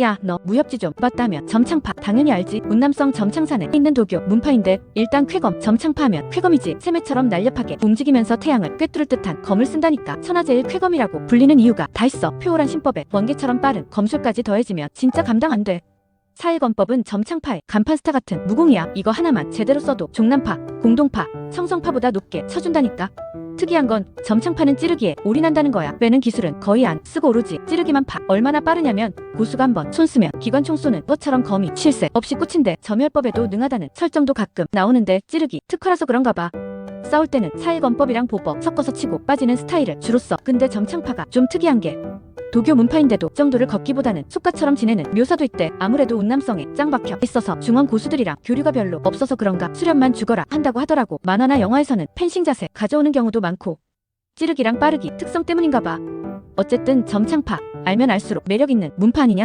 야, 너 무협지 좀 봤다면 점창파 당연히 알지. 운남성 점창산에 있는 도교 문파인데 일단 쾌검 점창파하면 쾌검이지. 세매처럼 날렵하게 움직이면서 태양을 꿰뚫을 듯한 검을 쓴다니까. 천하제일 쾌검이라고 불리는 이유가 다 있어. 표월한 신법에 번개처럼 빠른 검술까지 더해지면 진짜 감당 안 돼. 사일검법은 점창파의 간판 스타 같은 무공이야. 이거 하나만 제대로 써도 종남파, 공동파, 청성파보다 높게 쳐준다니까. 특이한 건 점창파는 찌르기에 올인한다는 거야. 빼는 기술은 거의 안 쓰고 오르지. 찌르기만 파. 얼마나 빠르냐면 고수가 한 번 손 쓰면 기관총 쏘는 것처럼 검이 쉴새 없이 꽂힌데 점혈법에도 능하다는 설정도 가끔 나오는데 찌르기 특화라서 그런가 봐. 싸울 때는 사일검법이랑 보법 섞어서 치고 빠지는 스타일을 주로 써. 근데 점창파가 좀 특이한 게 도교 문파인데도 정도를 걷기보다는 속가처럼 지내는 묘사도 있대. 아무래도 운남성에 짱 박혀 있어서 중원 고수들이랑 교류가 별로 없어서 그런가 수련만 죽어라 한다고 하더라고. 만화나 영화에서는 펜싱 자세 가져오는 경우도 많고 찌르기랑 빠르기 특성 때문인가 봐. 어쨌든 점창파 알면 알수록 매력 있는 아니냐?